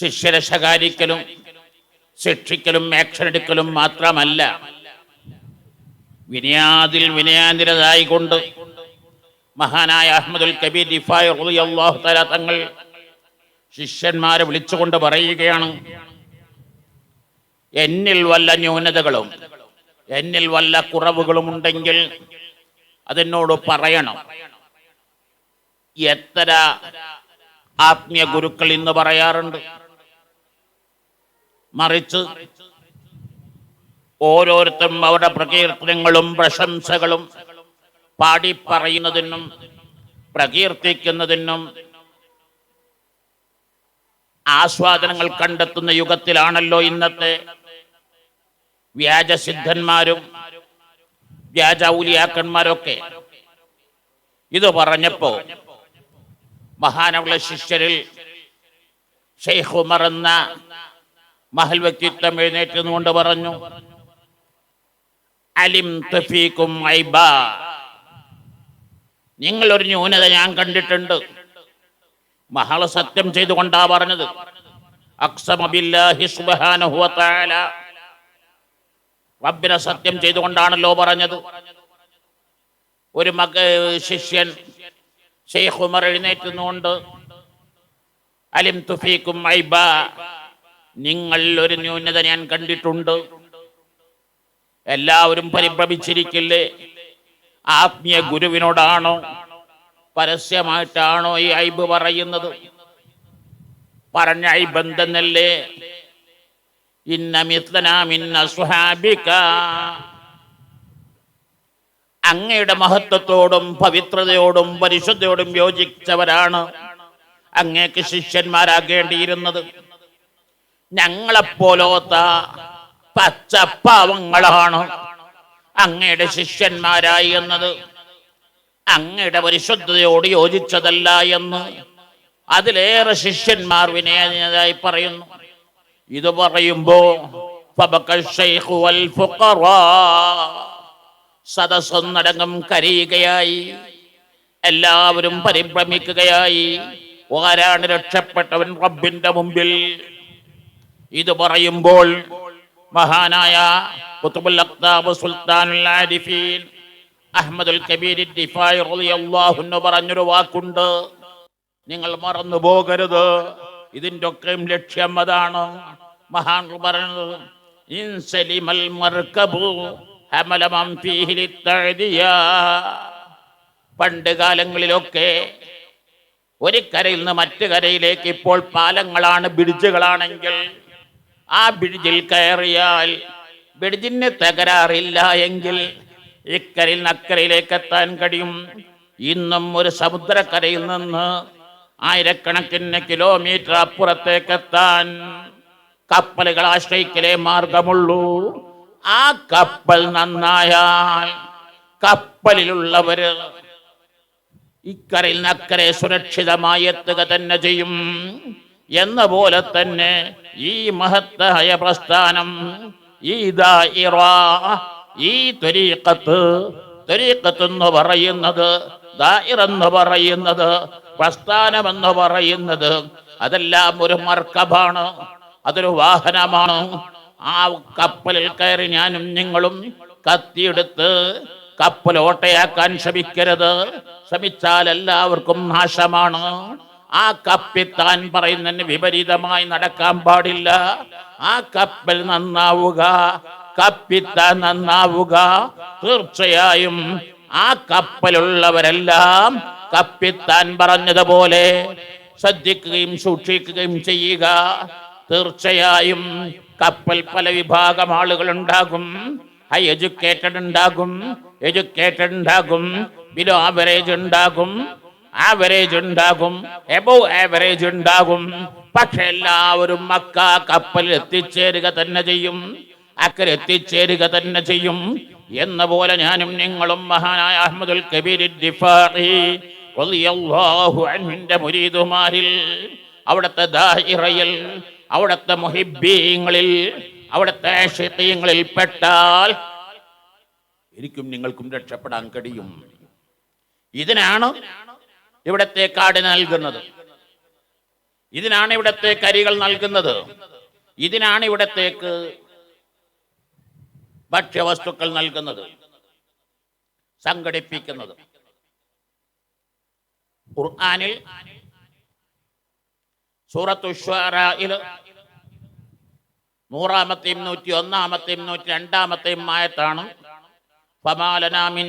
ശിഷ്യരെ ശകാരിക്കലും ശിക്ഷിക്കലും action എടുക്കലും മാത്രമല്ല. വിനയാതിൽ കൊണ്ട് മഹാനായ അഹമ്മദുൽ കബീർ ദിഫായ് അള്ളാഹു തല തങ്ങൾ ശിഷ്യന്മാരെ വിളിച്ചുകൊണ്ട് പറയുകയാണ് എന്നിൽ വല്ല ന്യൂനതകളും എന്നിൽ വല്ല കുറവുകളും ഉണ്ടെങ്കിൽ അതിനോട് പറയണം. എത്ര ആത്മീയ ഗുരുക്കൾ ഇന്ന് പറയാറുണ്ട്? മറിച്ച് ഓരോരുത്തരും അവരുടെ പ്രകീർത്തനങ്ങളും പ്രശംസകളും പാടി പറയുന്നതിനും പ്രകീർത്തിക്കുന്നതിനും ആസ്വാദനങ്ങൾ കണ്ടെത്തുന്ന യുഗത്തിലാണല്ലോ ഇന്നത്തെ വ്യാജസിദ്ധന്മാരും വ്യാജൗലിയാക്കന്മാരൊക്കെ. ഇത് പറഞ്ഞപ്പോ മഹാനവള ശിഷ്യരിൽ ഷെയ്ഖ് ഉമർ എന്ന മഹൽ വ്യക്തിത്വം എഴുന്നേറ്റുന്നുകൊണ്ട് പറഞ്ഞു അലിം നിങ്ങൾ ഒരു ന്യൂനത ഞാൻ കണ്ടിട്ടുണ്ട്. മഹള സത്യം ചെയ്തുകൊണ്ടാ പറഞ്ഞത്. റബ്ബിനെ സത്യം ചെയ്തുകൊണ്ടാണല്ലോ പറഞ്ഞത്. ഒരു മക ശിഷ്യൻ ഷെയ്ഖ് ഉമർ എഴുന്നേറ്റുന്നുകൊണ്ട് അലിം തുഫീക്കും ഐബ. നിങ്ങൾ ഒരു ന്യൂനത ഞാൻ കണ്ടിട്ടുണ്ട്. എല്ലാവരും പരിഭ്രമിച്ചിരിക്കില്ലേ? ആത്മീയ ഗുരുവിനോടാണോ? പരസ്യമായിട്ടാണോ ഈ ഐബ് പറയുന്നത്? പറഞ്ഞ ഐബ് ബന്ധന്നല്ലേ ഇന്ന മിത്ലന സുഹാബിക. അങ്ങയുടെ മഹത്വത്തോടും പവിത്രതയോടും പരിശുദ്ധയോടും യോജിച്ചവരാണ് അങ്ങേക്ക് ശിഷ്യന്മാരാകേണ്ടിയിരുന്നത്. ഞങ്ങളെപ്പോലോത്ത പച്ചപ്പാവങ്ങളാണ് അങ്ങയുടെ ശിഷ്യന്മാരായി എന്നത്. അങ്ങയുടെ പരിശുദ്ധതയോട് യോജിച്ചതല്ല എന്ന് അതിലേറെ ശിഷ്യന്മാർ വിനയതായി പറയുന്നു. ഇത് പറയുമ്പോ. സദസ്സൊന്നടങ്കം കരയുകയായി. എല്ലാവരും പരിഭ്രമിക്കുകയായി. ആരാണ് രക്ഷപ്പെട്ടവൻ? റബ്ബിന്റെ മുമ്പിൽ. ഇത് പറയുമ്പോൾ മഹാനായ ഖുത്ബുൽ അഖ്താബ് സുൽത്താനുൽ ആരിഫീൻ അഹ്മദുൽ കബീർ ദിഫായ് റളിയല്ലാഹു അൻഹു പറഞ്ഞൊരു വാക്കുണ്ട്. നിങ്ങൾ മറന്നു പോകരുത്. ഇതിന്റെ ഒക്കെയും ലക്ഷ്യം അതാണ്. മഹാൻ പറയുന്നത് ഇൻസലിമൽ മർക്കബു ഹമലമം ഫീഹി ലിത്തഅദിയ. പണ്ട് കാലങ്ങളിലൊക്കെ ഒരു കരയിൽ നിന്ന് മറ്റു കരയിലേക്ക് ഇപ്പോൾ പാലങ്ങളാണ് ബ്രിഡ്ജുകളാണെങ്കിൽ ആ ബ്രിഡ്ജിൽ കയറിയാൽ ബ്രിഡ്ജിന് തകരാറില്ല എങ്കിൽ ഇക്കരയിൽ അക്കരയിലേക്ക് എത്താൻ കഴിയും. ഇന്നും ഒരു സമുദ്രക്കരയിൽ നിന്ന് ആയിരക്കണക്കിന് കിലോമീറ്റർ അപ്പുറത്തേക്ക് എത്താൻ കപ്പലുകൾ ആശ്രയിക്കലേ മാർഗമുള്ളൂ. ആ കപ്പൽ നന്നായാൽ കപ്പലിലുള്ളവര് ഇക്കരയിൽ നിന്ന് അക്കരെ സുരക്ഷിതമായി എത്തുക തന്നെ ചെയ്യും. എന്ന പോലെ തന്നെ ഈ മഹത്തായ പ്രസ്ഥാനം ഈ ദായിറ, ഈ ത്വരീക്കത്ത് ത്വരീക്കത്ത് എന്ന് പറയുന്നത് എന്ന് പറയുന്നത് പ്രസ്ഥാനം എന്ന് പറയുന്നത് അതെല്ലാം ഒരു മർക്കബാണ് അതൊരു വാഹനമാണ്. ആ കപ്പലിൽ കയറി ഞാനും നിങ്ങളും കത്തിയെടുത്ത് കപ്പൽ ഓട്ടയാക്കാൻ ശ്രമിക്കരുത്. ശ്രമിച്ചാൽ എല്ലാവർക്കും നാശമാണ്. ആ കപ്പിത്താൻ പറയുന്നതിന് വിപരീതമായി നടക്കാൻ പാടില്ല. ആ കപ്പൽ നന്നാവുക കപ്പിത്താൻ നന്നാവുക. തീർച്ചയായും ആ കപ്പലുള്ളവരെല്ലാം കപ്പിത്താൻ പറഞ്ഞതുപോലെ ശ്രദ്ധിക്കുകയും സൂക്ഷിക്കുകയും ചെയ്യുക. തീർച്ചയായും കപ്പൽ പല വിഭാഗം ആളുകൾ ഉണ്ടാകും ഹൈ എഡ്യൂക്കേറ്റഡ് ഉണ്ടാകും എഡ്യൂക്കേറ്റഡ് ഉണ്ടാകും ബിലോ ആവറേജ് ഉണ്ടാകും. ആവറേജ് ഉണ്ടാകും. എബോവ് ആവറേജ് ഉണ്ടാകും. പക്ഷെ എല്ലാവരും മക്ക കപ്പലിൽ എത്തിച്ചേരുക തന്നെ ചെയ്യും. അക്കരെ എത്തിച്ചേരുക തന്നെ ചെയ്യും. എന്ന പോലെ ഞാനും നിങ്ങളും മഹാനായ അഹമ്മദുൽ അൻഹുവിന്റെ മുരീദുമാരിൽ അവിടുത്തെ ദാഹിറയിൽ അവിടുത്തെ മുഹിബീങ്ങളിൽ അവിടുത്തെ ഷിത്തീങ്ങളിൽ പെട്ടാൽ എനിക്കും നിങ്ങൾക്കും രക്ഷപ്പെടാൻ കഴിയും. ഇതിനാണ് ഇവിടത്തെ കാട് നൽകുന്നത്. ഇതിനാണ് ഇവിടത്തെ കരികൾ നൽകുന്നത്. ഇതിനാണ് ഇവിടത്തേക്ക് ഭക്ഷ്യവസ്തുക്കൾ നൽകുന്നത്. സംഘടിപ്പിക്കുന്നത്. ഖുർആാനിൽ സൂറത്തു ഷ്വറായിൽ നൂറാമത്തെയും നൂറ്റി ഒന്നാമത്തെയും നൂറ്റി രണ്ടാമത്തെയും ആയത്താണ് ഫമാലനാ മിൻ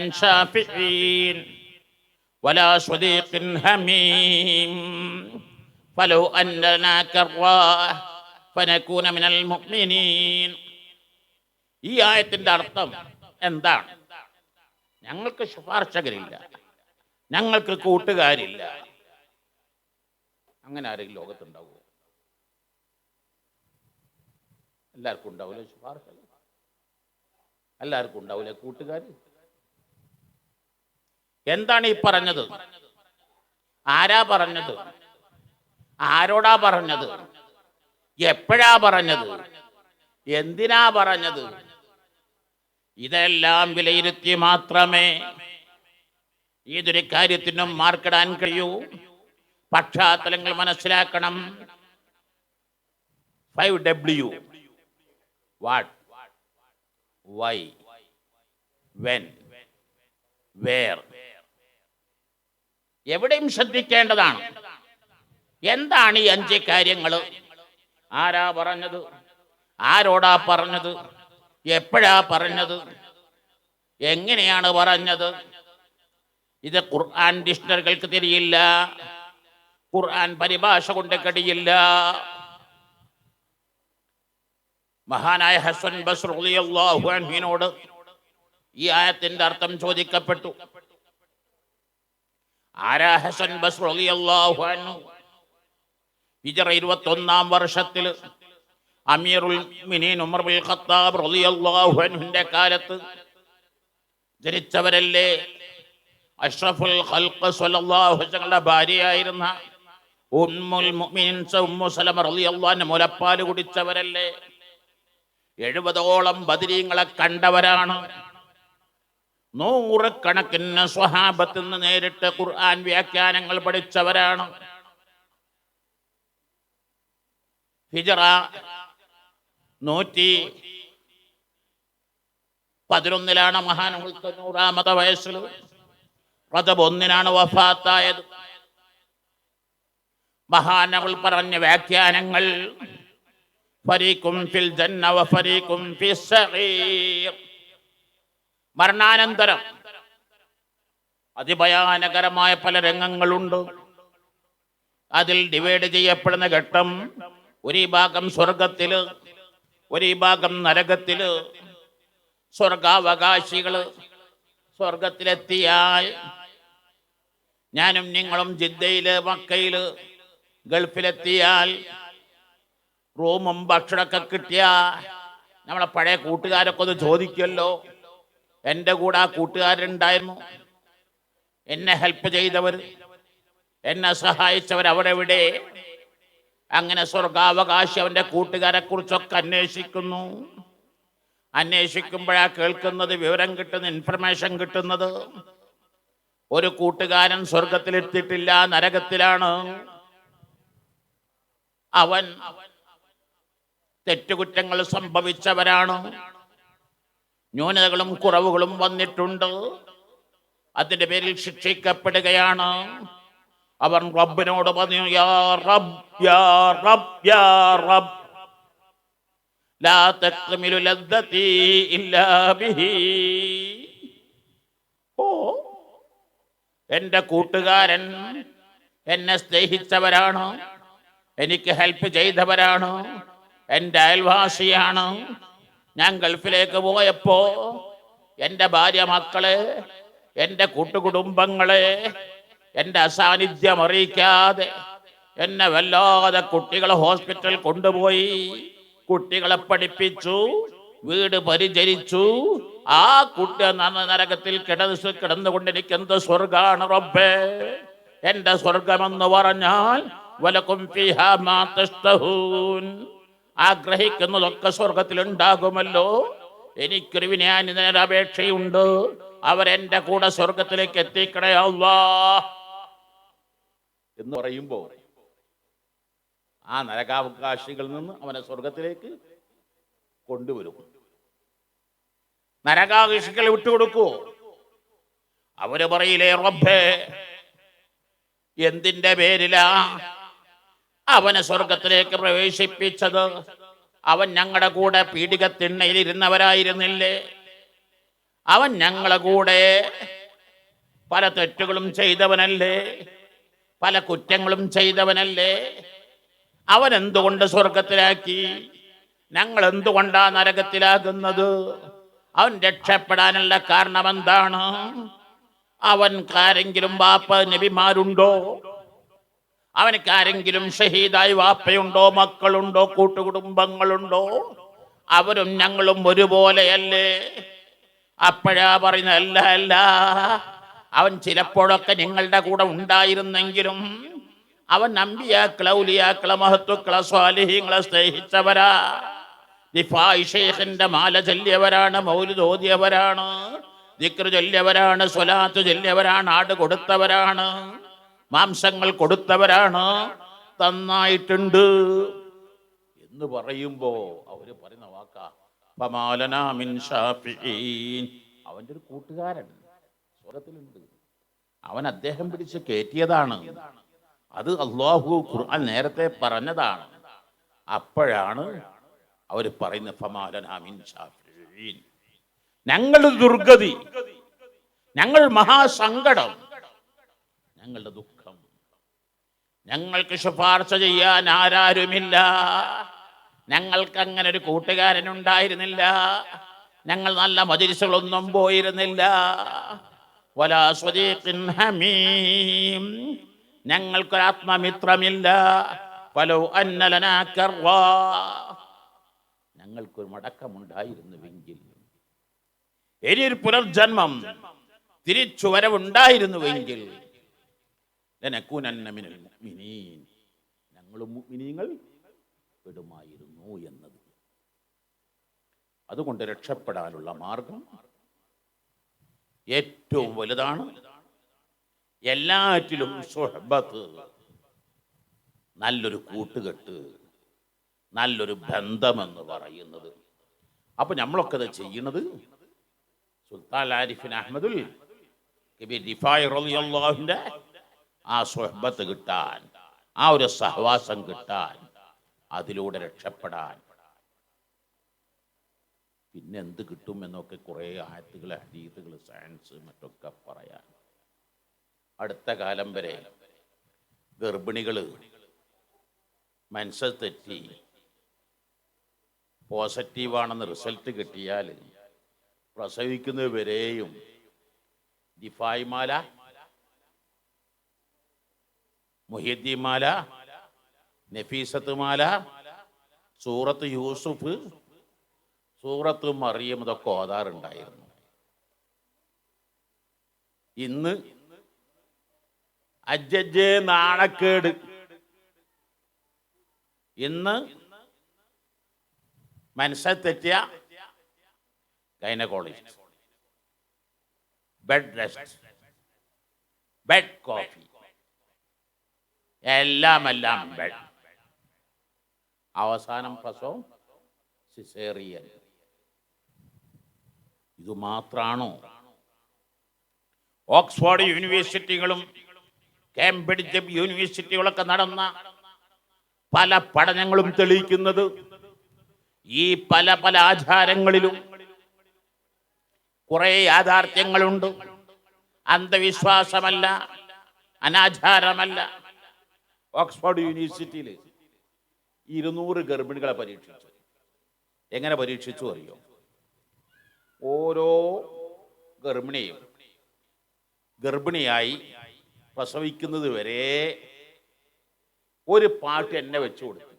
ഷാഫിഈൻ വലാ സ്വദീഖിൻ ഹമീം ഫലോ അന്നനാ കർവാ ഫനകൂന മിനൽ മുഅ്മിനീൻ ഈ ആയത്തിന്റെ അർത്ഥം എന്താണ്? ഞങ്ങൾക്ക് ശുപാർശകരില്ല ഞങ്ങൾക്ക് കൂട്ടുകാരില്ല. അങ്ങനെ ആരെങ്കിലും ലോകത്തുണ്ടാവുമോ? എല്ലാവർക്കും ഉണ്ടാവില്ല ശുപാർശ എല്ലാവർക്കും ഉണ്ടാവില്ല കൂട്ടുകാർ എന്താണ് ഈ പറഞ്ഞത്? ആരാ പറഞ്ഞത്? ആരോടാ പറഞ്ഞത്? എപ്പോഴാ പറഞ്ഞത്? എന്തിനാ പറഞ്ഞത്? ഇതെല്ലാം വിലയിരുത്തി മാത്രമേ ഏതൊരു കാര്യത്തിനും മാർക്കിടാൻ കഴിയൂ. പക്ഷാത്തലങ്ങൾ മനസ്സിലാക്കണം. Five W. What? Why. When. Where. എവിടെയും ശ്രദ്ധിക്കേണ്ടതാണ്. എന്താണ് ഈ അഞ്ച് കാര്യങ്ങൾ ആരാ പറഞ്ഞത്? ആരോടാ പറഞ്ഞത്? എപ്പോഴാ പറഞ്ഞത്? എങ്ങനെയാണ് പറഞ്ഞത്? ഇത് ഖുർആൻ ഡിക്ഷണറികൾക്ക് തിരിയില്ല. ഖുർആൻ പരിഭാഷ കൊണ്ട് കടിയില്ല മഹാനായ ഹസൻ അൻഹുവിനോട് ഈ ആയത്തിന്റെ അർത്ഥം ചോദിക്കപ്പെട്ടു. ആരാ ഹസൻ അൻഹു? ഹിജറ ഇരുപത്തൊന്നാം വർഷത്തിൽ അമീറുൽ മിനീൻ ഉമർ ബിൻ ഖത്താബ് റളിയല്ലാഹു അൻഹുവിന്റെ കാലത്ത് ജനിച്ചവരല്ലേ? അഷ്റഫുൽ ഖൽഖ് സ്വല്ലല്ലാഹു അലൈഹി ഭാര്യയായിരുന്ന ഉമ്മുൽ മുഅ്മിനീൻ ഉമ്മു സലമ റളിയല്ലാഹു അൻഹ മുലപ്പാൽ കുടിച്ചവരല്ലേ? എഴുപതോളം ബദരീങ്ങളെ കണ്ടവരാണ്. നൂറുകണക്കിന് സ്വഹാബത്ത് നിന്ന് നേരിട്ട് ഖുർആൻ വ്യാഖ്യാനങ്ങൾ പഠിച്ചവരാണ്. ഹിജറ നൂറ്റി പതിനൊന്നിലാണ് മഹാൻ നൂറാമത വയസ്സിൽ. റജബ് ഒന്നിനാണ് വഫാത്തായത്. മഹാനവൾ പറഞ്ഞ വ്യാഖ്യാനങ്ങൾ ഫരീഖും ഫിൽ ജന്ന ഫരീഖും ഫിസ് സഈർ മരണാനന്തരം. അതിഭയാനകരമായ പല രംഗങ്ങളുണ്ട്. അതിൽ ഡിവൈഡ് ചെയ്യപ്പെടുന്ന ഘട്ടം ഒരു ഭാഗം സ്വർഗത്തിൽ ഒരു ഭാഗം നരകത്തിൽ സ്വർഗാവകാശികൾ സ്വർഗത്തിലെത്തിയാൽ ഞാനും നിങ്ങളും ജിദ്ദയിൽ മക്കയിൽ ഗൾഫിലെത്തിയാൽ റൂമും ഭക്ഷണമൊക്കെ കിട്ടിയ നമ്മളെ പഴയ കൂട്ടുകാരൊക്കെ ഒന്ന് ചോദിക്കുമല്ലോ എന്റെ കൂടെ ആ കൂട്ടുകാരുണ്ടായിരുന്നു. എന്നെ ഹെൽപ്പ് ചെയ്തവർ എന്നെ സഹായിച്ചവർ അവിടെ എവിടെ അങ്ങനെ സ്വർഗാവകാശി അവന്റെ കൂട്ടുകാരെ കുറിച്ചൊക്കെ അന്വേഷിക്കുന്നു. അന്വേഷിക്കുമ്പോഴാ കേൾക്കുന്നത് വിവരം കിട്ടുന്ന ഇൻഫർമേഷൻ കിട്ടുന്നത്. ഒരു കൂട്ടുകാരൻ സ്വർഗത്തിലെത്തിയിട്ടില്ല നരകത്തിലാണ്. അവൻ തെറ്റുകുറ്റങ്ങൾ സംഭവിച്ചവരാണ്. ന്യൂനതകളും കുറവുകളും വന്നിട്ടുണ്ട്. അതിന്റെ പേരിൽ ശിക്ഷിക്കപ്പെടുകയാണ്. അവൻ റബ്ബിനോട് പറഞ്ഞു യാ യാ യാ റബ്. ലാ ലദ്ദതി ഇല്ലാ ബിഹി. ഓ കൂട്ടുകാരൻ എന്നെ സ്നേഹിച്ചവരാണ്. എനിക്ക് ഹെൽപ്പ് ചെയ്തവരാണ്. എന്റെ അയൽവാസിയാണ്. ഞാൻ ഗൾഫിലേക്ക് പോയപ്പോ എന്റെ ഭാര്യ മക്കളെ എന്റെ കൂട്ടുകുടുംബങ്ങളെ എന്റെ അസാന്നിധ്യം അറിയിക്കാതെ എന്നെ വല്ലാതെ കുട്ടികളെ ഹോസ്പിറ്റൽ കൊണ്ടുപോയി. കുട്ടികളെ പഠിപ്പിച്ചു വീട് പരിചരിച്ചു. ആ കുട്ടി നരകത്തിൽ കിടന്ന് കിടന്നുകൊണ്ട് എന്ത് സ്വർഗാണ് റബ്ബേ. എന്റെ സ്വർഗമെന്ന് പറഞ്ഞാൽ വലക്കും മാ ആഗ്രഹിക്കുന്നതൊക്കെ സ്വർഗത്തിൽ ഉണ്ടാകുമല്ലോ എനിക്കൊരു വിനയാനിതന അപേക്ഷയുണ്ട് അവരെന്റെ കൂടെ സ്വർഗത്തിലേക്ക് എത്തിക്കണേ എന്ന് പറയുമ്പോ ആ നരകാവകാശികളിൽ നിന്ന് അവനെ സ്വർഗത്തിലേക്ക് കൊണ്ടുവരും. നരകാവകാശികളെ വിട്ടുകൊടുക്കൂ അവർ പറയില്ലേ റബ്ബേ എന്തിന്റെ പേരിലാ അവനെ സ്വർഗത്തിലേക്ക് പ്രവേശിപ്പിച്ചത്. അവൻ ഞങ്ങളുടെ കൂടെ പീഡിക ഇരുന്നവരായിരുന്നില്ലേ? അവൻ ഞങ്ങളെ കൂടെ പല തെറ്റുകളും ചെയ്തവനല്ലേ? പല കുറ്റങ്ങളും ചെയ്തവനല്ലേ? അവൻ എന്തുകൊണ്ട് സ്വർഗത്തിലാക്കി ഞങ്ങൾ എന്തുകൊണ്ടാ നരകത്തിലാകുന്നത്? അവൻ രക്ഷപ്പെടാനുള്ള കാരണം എന്താണ് അവൻ കാരെങ്കിലും വാപ്പ നബിമാരുണ്ടോ? അവനക്ക് ആരെങ്കിലും ഷഹീദായി വാപ്പയുണ്ടോ മക്കളുണ്ടോ കൂട്ടുകുടുംബങ്ങളുണ്ടോ? അവരും ഞങ്ങളും ഒരുപോലെയല്ലേ? അപ്പോഴാ പറയുന്ന അല്ല അവൻ ചിലപ്പോഴൊക്കെ നിങ്ങളുടെ കൂടെ ഉണ്ടായിരുന്നെങ്കിലും അവൻ നമ്പിയാക്കളെ ഉലിയാക്കളെ മഹത്വക്കളെ സ്വാലിഹ്യങ്ങളെ സ്നേഹിച്ചവരാ. ദിഫായ് ഷെയ്ഖിന്റെ മാല ചൊല്ലിയവരാണ് മൗലിദ് തോതിയവരാണ് ദിക്ർ ചൊല്ലിയവരാണ് സ്വലാത്ത് ചൊല്ലിയവരാണ് ആട് കൊടുത്തവരാണ്. മാംസങ്ങൾ കൊടുത്തവരാണ്. തന്നായിട്ടുണ്ട്. എന്ന് പറയുമ്പോ അവർ പറയുന്ന വാക്കാ. അവന്റെ ഒരു കൂട്ടുകാരൻ സ്വരത്തിലുണ്ട് അവൻ അദ്ദേഹം പിടിച്ച് കയറ്റിയതാണ്. അത് അള്ളാഹു ഖുർആൻ നേരത്തെ പറഞ്ഞതാണ്. അപ്പോഴാണ് അവർ പറയുന്ന ഫമാലന മിൻ ഷാഫിഈൻ. ഞങ്ങൾ ദുർഗതി ഞങ്ങൾ മഹാസങ്കടം ഞങ്ങളുടെ ദുഃഖം ഞങ്ങൾക്ക് ശുപാർശ ചെയ്യാൻ ആരാരുമില്ല. ഞങ്ങൾക്ക് അങ്ങനെ ഒരു കൂട്ടുകാരൻ ഉണ്ടായിരുന്നില്ല ഞങ്ങൾ നല്ല മജിരിസുകളൊന്നും പോയിരുന്നില്ല. ഞങ്ങൾക്കൊരാത്മമിത്രമില്ല. പലോ അന്നലനാക്കർവാ ഞങ്ങൾക്കൊരു മടക്കമുണ്ടായിരുന്നുവെങ്കിൽ ഇനിയൊരു പുനർജന്മം തിരിച്ചു വരവുണ്ടായിരുന്നുവെങ്കിൽ. ഞങ്ങളും മുഅ്മിനീങ്ങൾ പെടുമായിരുന്നു എന്നത്. അതുകൊണ്ട് രക്ഷപ്പെടാനുള്ള മാർഗം ഏറ്റവും വലുതാണ്. എല്ലാറ്റിലും സുഹബത്ത്. നല്ലൊരു കൂട്ടുകെട്ട് നല്ലൊരു ബന്ധമെന്ന് പറയുന്നത്. അപ്പൊ നമ്മളൊക്കെ അത് ചെയ്യുന്നത് സുൽത്താൻ ആരിഫിൻ അഹമ്മദുൽ കബീർ റളിയല്ലാഹുവിന്റെ ആ സ്വഹബത്ത് കിട്ടാൻ ആ ഒരു സഹവാസം കിട്ടാൻ അതിലൂടെ രക്ഷപ്പെടാൻ. പിന്നെ എന്ത് കിട്ടും എന്നൊക്കെ കുറേ ആയത്തുകൾ ഹദീത്തുകൾ സയൻസ് മറ്റൊക്കെ പറയാൻ. അടുത്ത കാലം വരെ ഗർഭിണികൾ മനസ്സ് തെറ്റി പോസിറ്റീവാണെന്ന് റിസൾട്ട് കിട്ടിയാൽ പ്രസവിക്കുന്നവരെയും ദിഫായ്മാല മുഹിദ്ദീമാല നഫീസത്ത് മാല സൂറത്ത് യൂസുഫ് സൂറത്ത് മറിയം ഇതൊക്കെ ഓതാറുണ്ടായിരുന്നു. ഇന്ന് അജ്ജേ നാണക്കേട്. ഇന്ന് മനസ്സെ തെറ്റിയ gynaecologist. Bed rest. Bed coffee. എല്ലാം എല്ലാം അവസാനം പ്രസവം സിസേറിയൻ. ഇത് മാത്രാണോ? ഓക്സ്ഫോർഡ് യൂണിവേഴ്സിറ്റികളും കേംബ്രിഡ്ജ് യൂണിവേഴ്സിറ്റികളൊക്കെ നടന്ന പല പഠനങ്ങളും തെളിയിക്കുന്നത് ഈ പല പല ആചാരങ്ങളിലും കുറേ യാഥാർത്ഥ്യങ്ങളുണ്ട്. അന്ധവിശ്വാസമല്ല അനാചാരമല്ല ഓക്സ്ഫോർഡ് യൂണിവേഴ്സിറ്റിയിൽ ഇരുന്നൂറ് ഗർഭിണികളെ പരീക്ഷിച്ചു. എങ്ങനെ പരീക്ഷിച്ചു അറിയോ? ഓരോ ഗർഭിണിയും ഗർഭിണിയായി പ്രസവിക്കുന്നത് വരെ ഒരു പാട്ട് എന്നെ വെച്ചു കൊടുത്തു.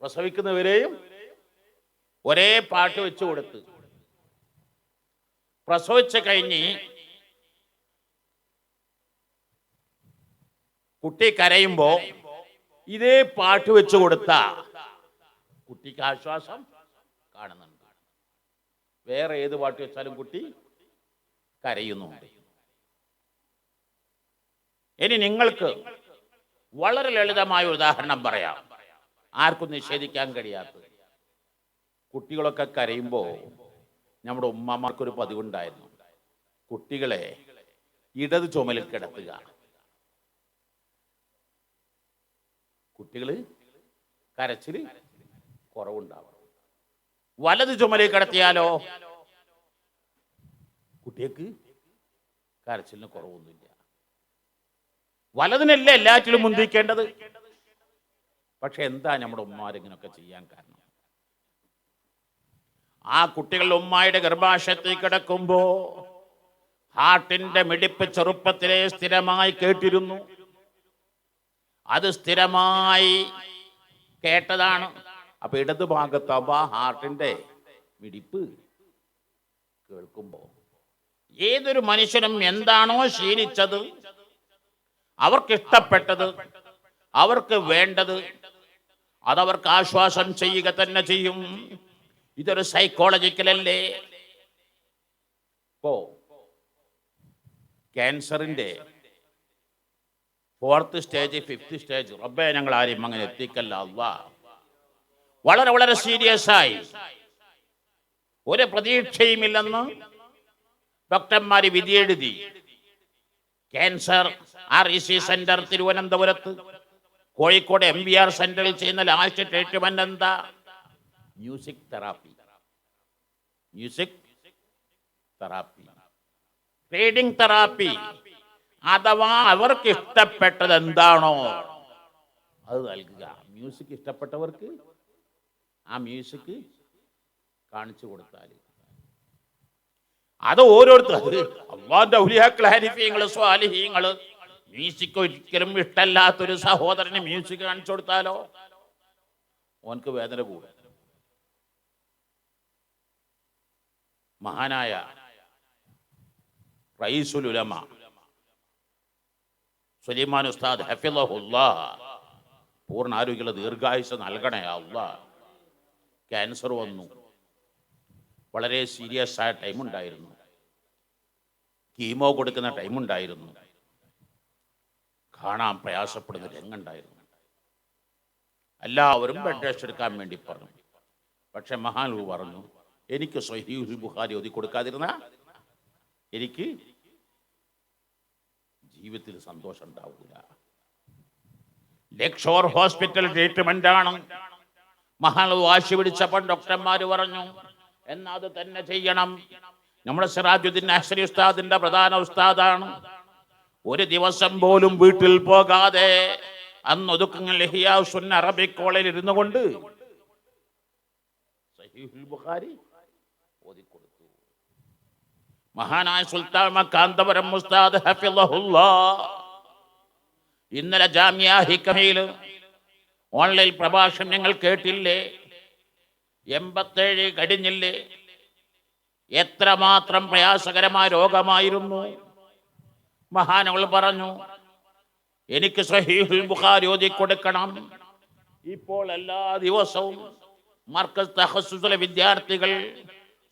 പ്രസവിക്കുന്നവരെയും ഒരേ പാട്ട് വെച്ചു കൊടുത്ത്. പ്രസവിച്ച കഴിഞ്ഞ് കുട്ടി കരയുമ്പോ ഇതേ പാട്ട് വെച്ചു കൊടുത്ത കുട്ടിക്ക് ആശ്വാസം കാണുന്നുണ്ട്. വേറെ ഏത് പാട്ട് വെച്ചാലും കുട്ടി കരയുന്നുണ്ട്. ഇനി നിങ്ങൾക്ക് വളരെ ലളിതമായ ഉദാഹരണം പറയാം. ആർക്കും നിഷേധിക്കാൻ കഴിയാത്ത. കുട്ടികളൊക്കെ കരയുമ്പോൾ നമ്മുടെ ഉമ്മമാർക്കൊരു പതിവുണ്ടായിരുന്നു. കുട്ടികളെ ഇടത് ചുമലിൽ കിടത്തുക. കുട്ടികൾ കരച്ചിൽ കുറവുണ്ടാവണം. വലത് ചുമലിൽ കിടത്തിയാലോ? കുട്ടികൾക്ക് കരച്ചിലിന് കുറവൊന്നുമില്ല. വലതിനല്ലേ എല്ലാറ്റിലും മുന്തിക്കേണ്ടത് പക്ഷെ എന്താ നമ്മുടെ ഉമ്മാരിങ്ങനൊക്കെ ചെയ്യാൻ കാരണം? ആ കുട്ടികൾ ഉമ്മായുടെ ഗർഭാശയത്തിൽ കിടക്കുമ്പോ ഹാർട്ടിന്റെ മിടിപ്പ് ചെറുപ്പത്തിലെ സ്ഥിരമായി കേട്ടിരുന്നു. അത് സ്ഥിരമായി കേട്ടതാണ്. അപ്പൊ ഇടത് ഭാഗത്താവുമ്പോ ആ ഹാർട്ടിന്റെ മിടിപ്പ് കേൾക്കുമ്പോ ഏതൊരു മനുഷ്യനും എന്താണോ ശീലിച്ചത് അവർക്ക് ഇഷ്ടപ്പെട്ടത് അവർക്ക് വേണ്ടത് അതവർക്ക് ആശ്വാസം ചെയ്യുക തന്നെ ചെയ്യും. ഇതൊരു സൈക്കോളജിക്കലല്ലേ ഇപ്പോ ക്യാൻസറിന്റെ ഫോർത്ത് സ്റ്റേജ് ഫിഫ്ത്ത് സ്റ്റേജ്. റബ്ബെ ഞങ്ങൾ ആരെയും അങ്ങനെ എത്തിക്കല്ല. അള്ളാ. വളരെ വളരെ സീരിയസ് ആയി. ഒരു പ്രതീക്ഷയുമില്ലെന്ന് ഡോക്ടർമാർ വിധിയെഴുതി. Cancer R E C centre തിരുവനന്തപുരത്ത്. കോഴിക്കോട് എം ബി ആർ സെന്ററിൽ ചെയ്യുന്ന ലാസ്റ്റ് ട്രീറ്റ്മെന്റ് എന്താ? Music therapy. Music therapy. Reading therapy. അഥവാ അവർക്ക് ഇഷ്ടപ്പെട്ടത് എന്താണോ അത് നൽകുക. മ്യൂസിക് ഇഷ്ടപ്പെട്ടവർക്ക് ആ മ്യൂസിക് കാണിച്ചു കൊടുത്താൽ. അത് ഓരോരുത്തർ മ്യൂസിക് ഒരിക്കലും ഇഷ്ടല്ലാത്തൊരു സഹോദരന് മ്യൂസിക് കാണിച്ചു കൊടുത്താലോ? ഓനക്ക് വേദന കൂടും. മഹാനായ റൈസുലുലമ സുലൈമാൻ ഉസ്താദ് ഹഫിലഹുല്ലാ പൂർണ ആരോഗ്യമുള്ള ദീർഘായുസ് നൽകണേ അല്ല ക്യാൻസർ വന്നു. വളരെ സീരിയസ് ആയ ടൈം ഉണ്ടായിരുന്നു. കീമോ കൊടുക്കുന്ന ടൈം ഉണ്ടായിരുന്നു. കാണാൻ പ്രയാസപ്പെടുന്ന രംഗുണ്ടായിരുന്നു എല്ലാവരും ബെഡ് ടെസ്റ്റ് എടുക്കാൻ വേണ്ടി പറഞ്ഞു. പക്ഷെ മഹാനു പറഞ്ഞു എനിക്ക് സഹീഹുൽ ബുഖാരി ഒതുക്കി കൊടുക്കാതിരുന്ന? എനിക്ക് ജീവിതത്തിൽ സന്തോഷം ഉണ്ടാവില്ല ലക്ഷോർ ഹോസ്പിറ്റൽ ട്രീറ്റ്മെന്റ് ആണ് മഹാനു വാശി പിടിച്ചപ്പോൾ ഡോക്ടർമാർ പറഞ്ഞു എന്നാ അത് തന്നെ ചെയ്യണം. നമ്മുടെ സിറാജുദ്ദീൻ അഹ്സരി ഉസ്താദിന്റെ പ്രധാന ഉസ്താദാണ്. ഒരു ദിവസം പോലും വീട്ടിൽ പോകാതെ അന്ന് ഒതുക്കങ്ങൾ ലഹിയാ സുന്ന അറബിക് കോളേജിൽ ഇരുന്നു കൊണ്ട് ബുഖാരി മഹാനായ സുൽത്താൻ മക്കാന്തപുരം മുസ്താദ് ഇന്നലെ ജാമ്യ ഹിക്കമയിൽ ഓൺലൈൻ പ്രഭാഷണം ഞങ്ങൾ കേട്ടില്ലേ? എൺപത്തേഴ് കഴിഞ്ഞില്ലേ? എത്രമാത്രം പ്രയാസകരമായ രോഗമായിരുന്നു? മഹാനവൾ പറഞ്ഞു എനിക്ക് സഹീഹുൽ ബുഖാരി ഓതി കൊടുക്കണം. ഇപ്പോൾ എല്ലാ ദിവസവും മർക്കസ് തഹസുലെ വിദ്യാർത്ഥികൾ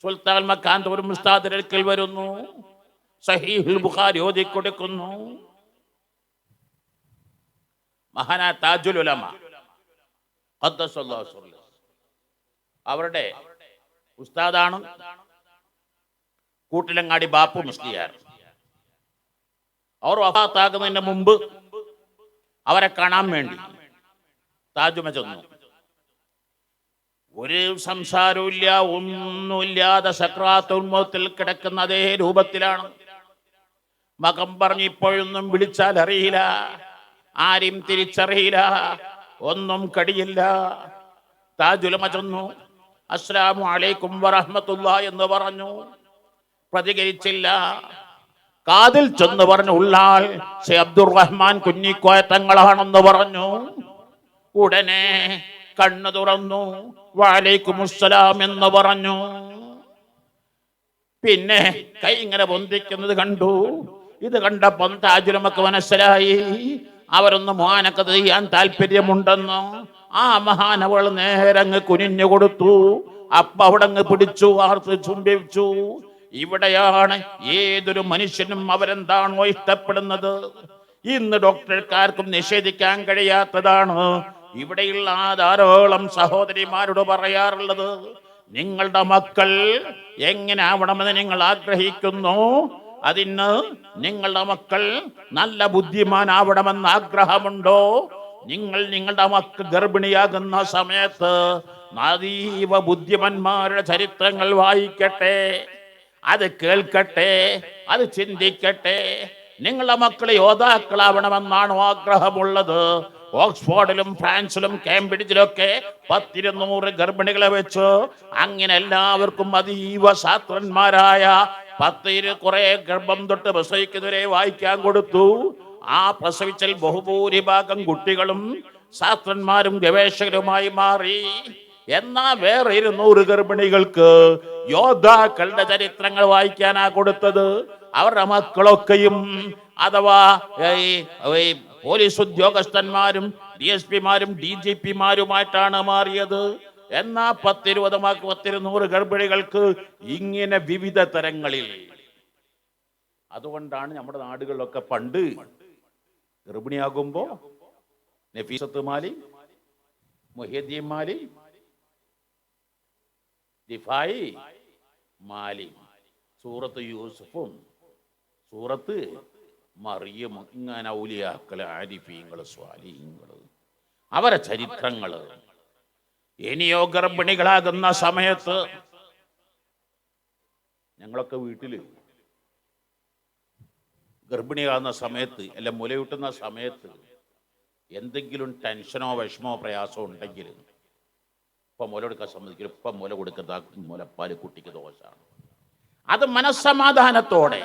സുൽത്താൻ മക്കാൻ തോറും ഉസ്താദിനടുക്കൽ വരുന്നു. സഹീഹുൽ ബുഖാരി ഓതി കൊടുക്കുന്നു. മഹാന താജുൽ ഉലമ. അവരുടെ ഉസ്താദാണ്. കൂട്ടിലങ്ങാടി ബാപ്പു മുസ്ലിയാർ. അവർ വഫാത്താകുന്നതിന് മുമ്പ് അവരെ കാണാൻ വേണ്ടി താജുമ ചെന്നു. ഒരു സംസാരമില്ല ഒന്നുമില്ലാതെ സക്രാത്തുൽമത്തിൽ കിടക്കുന്ന അതേ രൂപത്തിലാണ്. മകം പറഞ്ഞ് ഇപ്പോഴൊന്നും വിളിച്ചാൽ അറിയില്ല ആരും തിരിച്ചറിയില്ല ഒന്നും കടിയില്ല. താജുലമ ചെന്നു അസ്സലാമു അലൈക്കും വറഹമത്തുള്ള എന്ന് പറഞ്ഞു. പ്രതികരിച്ചില്ല. കാതിൽ ചെന്ന് പറഞ്ഞു ഉള്ളാൾ അബ്ദുർ അബ്ദുറഹ്മാൻ കുഞ്ഞിക്കോയ തങ്ങളാണെന്ന് പറഞ്ഞു. ഉടനെ കണ്ണു തുറന്നു. വാലേക്കുമുസ്സലാം എന്ന് പറഞ്ഞു. പിന്നെ കൈ ഇങ്ങനെ പൊന്തിക്കുന്നത് കണ്ടു. ഇത് കണ്ടപ്പം താജുലമക്ക് മനസ്സിലായി. അവരൊന്ന് മോനൊക്കെ ചെയ്യാൻ താല്പര്യമുണ്ടെന്ന്. ആ മഹാനവൾ നേരങ്ങ് കുനിഞ്ഞു കൊടുത്തു. അപ്പ അവിടെ അങ്ങ് പിടിച്ചു ആർത്ത് ചുംബിച്ചു. ഇവിടെയാണ് ഏതൊരു മനുഷ്യനും അവരെന്താണോ ഇഷ്ടപ്പെടുന്നത്. ഇന്ന് ഡോക്ടർക്കാർക്കും നിഷേധിക്കാൻ കഴിയാത്തതാണ്. ഇവിടെയുള്ള ആ ധാരാളം സഹോദരിമാരോട് പറയാറുള്ളത് നിങ്ങളുടെ മക്കൾ എങ്ങനെ ആവണമെന്ന് നിങ്ങൾ ആഗ്രഹിക്കുന്നു? അതിന് നിങ്ങളുടെ മക്കൾ നല്ല ബുദ്ധിമാനാവണമെന്ന് ആഗ്രഹമുണ്ടോ? നിങ്ങൾ നിങ്ങളുടെ മക്കൾ ഗർഭിണിയാകുന്ന സമയത്ത് അതീവ ബുദ്ധിമന്മാരുടെ ചരിത്രങ്ങൾ വായിക്കട്ടെ അത് കേൾക്കട്ടെ അത് ചിന്തിക്കട്ടെ. നിങ്ങളുടെ മക്കൾ യോദ്ധാക്കളാവണമെന്നാണോ ആഗ്രഹമുള്ളത്? ഓക്സ്ഫോർഡിലും ഫ്രാൻസിലും കേംബ്രിഡ്ജിലൊക്കെ പത്തിരുന്നൂറ് ഗർഭിണികളെ വെച്ച്. അങ്ങനെ എല്ലാവർക്കും അതീവ ശാസ്ത്രന്മാരായ പത്തിരു കുറെ ഗർഭം തൊട്ട് പ്രസവിക്കുന്നവരെ വായിക്കാൻ കൊടുത്തു. ആ പ്രസവിച്ചൽ ബഹുഭൂരിഭാഗം കുട്ടികളും ശാസ്ത്രന്മാരും ഗവേഷകരുമായി മാറി. എന്നാ വേറെ ഇരുന്നൂറ് ഗർഭിണികൾക്ക് യോദ്ധാക്കളുടെ ചരിത്രങ്ങൾ വായിക്കാനാ കൊടുത്തത്. അവരുടെ മക്കളൊക്കെയും അഥവാ പോലീസ് ഉദ്യോഗസ്ഥന്മാരും ഡി എസ് പിമാരും ഡി ജി പിമാരുമായിട്ടാണ് മാറിയത്. എന്നാ പത്തിരുപത് പത്തിരുന്നൂറ് ഗർഭിണികൾക്ക് ഇങ്ങനെ വിവിധ തരങ്ങളിൽ. അതുകൊണ്ടാണ് നമ്മുടെ നാടുകളിലൊക്കെ പണ്ട് ഗർഭിണിയാകുമ്പോ നഫീസത്ത് മാലി മൊഹീദ്ദീൻ മാലി ദിഫായി മാലി സൂറത്ത് യൂസുഫും സൂറത്ത് മറിയും ഇങ്ങനെ ഔലിയാക്കൾ ആരിഫീങ്ങൾ സ്വാലിഹീങ്ങൾ. അവരെ ചരിത്രങ്ങൾ. ഇനിയോ ഗർഭിണികളാകുന്ന സമയത്ത് ഞങ്ങളൊക്കെ വീട്ടിൽ ഗർഭിണിയാകുന്ന സമയത്ത് അല്ല മുലയൂട്ടുന്ന സമയത്ത് എന്തെങ്കിലും ടെൻഷനോ വിഷമോ പ്രയാസമോ ഉണ്ടെങ്കിൽ ഇപ്പം മുല കൊടുക്കാൻ സമ്മതിക്കില്ല. ഇപ്പം മുല കൊടുക്കുന്ന മുലപ്പാൽ കുട്ടിക്ക് ദോഷമാണ്. അത് മനസ്സമാധാനത്തോടെ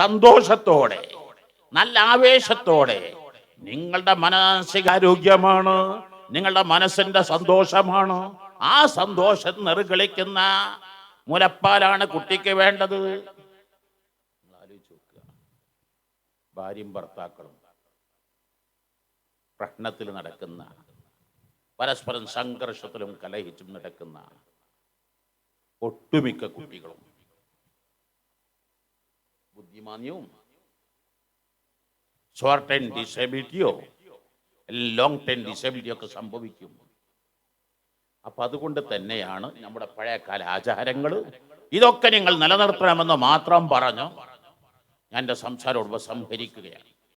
സന്തോഷത്തോടെ നല്ല ആവേശത്തോടെ. നിങ്ങളുടെ മാനസികാരോഗ്യമാണ് നിങ്ങളുടെ മനസ്സിന്റെ സന്തോഷമാണ്. ആ സന്തോഷം നെറുകളിക്കുന്ന മുലപ്പാലാണ് കുട്ടിക്ക് വേണ്ടത്. ഭാര്യയും ഭർത്താക്കളും പ്രശ്നത്തിൽ നടക്കുന്ന പരസ്പരം സംഘർഷത്തിലും കലഹിച്ചും നടക്കുന്ന ഒട്ടുമിക്ക കുട്ടികളും ബുദ്ധിമാന്യവും ഷോർട്ട് ടൈം ഡിസബിലിറ്റിയോ ലോങ് ടൈം ഡിസബിലിറ്റിയോ ഒക്കെ സംഭവിക്കും. അപ്പൊ അതുകൊണ്ട് തന്നെയാണ് നമ്മുടെ പഴയകാല ആചാരങ്ങൾ ഇതൊക്കെ നിങ്ങൾ നിലനിർത്തണമെന്ന് മാത്രം പറഞ്ഞു ഞാൻ എന്റെ സംസാരം ഉപസംഹരിക്കുകയാണ്